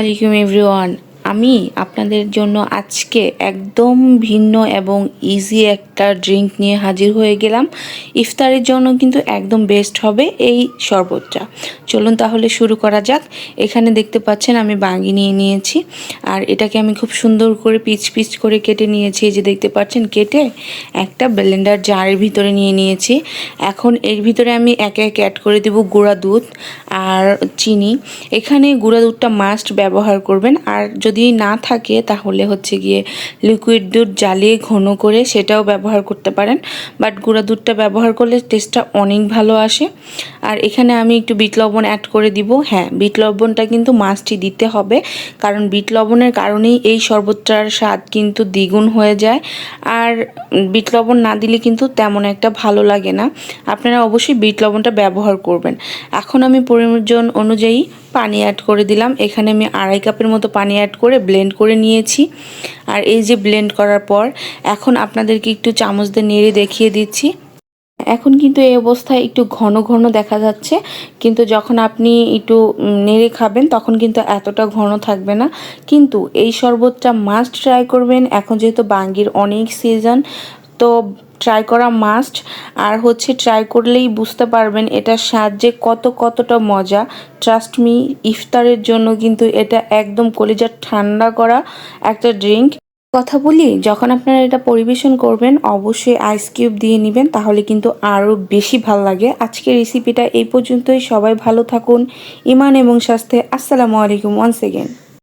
আলাইকুম এভরিওয়ান আমি আপনাদের জন্য আজকে একদম ভিন্ন এবং ইজি একটা ড্রিঙ্ক নিয়ে হাজির হয়ে গেলাম। ইফতারের জন্য কিন্তু একদম বেস্ট হবে এই শরবতটা। চলুন তাহলে শুরু করা যাক। এখানে দেখতে পাচ্ছেন আমি বাঙ্গি নিয়ে নিয়েছি। আর এটাকে আমি খুব সুন্দর করে পিচ পিচ করে কেটে নিয়েছি। যে দেখতে পাচ্ছেন কেটে একটা ব্লেন্ডার জারের ভিতরে নিয়ে নিয়েছি। এখন এর ভিতরে আমি একে একে অ্যাড করে দেব গুঁড়া দুধ আর চিনি। এখানে গুঁড়া দুধটা মাস্ট ব্যবহার করবেন। আর যদি না থাকে তাহলে হচ্ছে গিয়ে লিকুইড দুধ জ্বালিয়ে ঘন করে সেটাও ব্যবহার করতে পারেন। বাট গুঁড়া দুধটা ব্যবহার করলে টেস্টটা অনেক ভালো আসে। আর এখানে আমি একটু বিট লবণ অ্যাড করে দিব। হ্যাঁ বিট লবণটা কিন্তু মাছটি দিতে হবে। কারণ বিট লবণের কারণেই এই শরবতটার স্বাদ কিন্তু দ্বিগুণ হয়ে যায়। আর বিট লবণ না দিলে কিন্তু তেমন একটা ভালো লাগে না। আপনারা অবশ্যই বিট লবণটা ব্যবহার করবেন। এখন আমি পরিমাণ অনুযায়ী পানি অ্যাড করে দিলাম। এখানে আমি আড়াই কাপের মতো পানি অ্যাড করে ব্লেন্ড করে নিয়েছি। আর এই যে ব্লেন্ড করার পর, এখন আপনাদেরকে একটু চামচ দিয়ে নেড়ে দেখিয়ে দিচ্ছি। এখন কিন্তু এই অবস্থায় একটু ঘন ঘন দেখা যাচ্ছে। কিন্তু যখন আপনি একটু নেড়ে খাবেন, তখন কিন্তু এতটা ঘন থাকবে না। কিন্তু এই শরবতটা মাস্ট ট্রাই করবেন। এখন যেহেতু বাঙ্গির অনেক সিজন তো ট্রাই করা মাস্ট আর হচ্ছে ট্রাই করলেই বুঝতে পারবেন এটার স্বাদ যে কত কতটা মজা। ট্রাস্ট মি ইফতারের জন্য কিন্তু এটা একদম কলিজা ঠান্ডা করা একটা ড্রিঙ্ক কথা বলি, যখন আপনারা এটা পরিবেশন করবেন, অবশ্যই আইস কিউব দিয়ে নেবেন, তাহলে কিন্তু আরও বেশি ভালো লাগে। আজকের রেসিপিটা এই পর্যন্তই। সবাই ভালো থাকুন, ইমান এবং স্বাস্থ্যে। আসসালামু আলাইকুম ওয়ান্স এগেন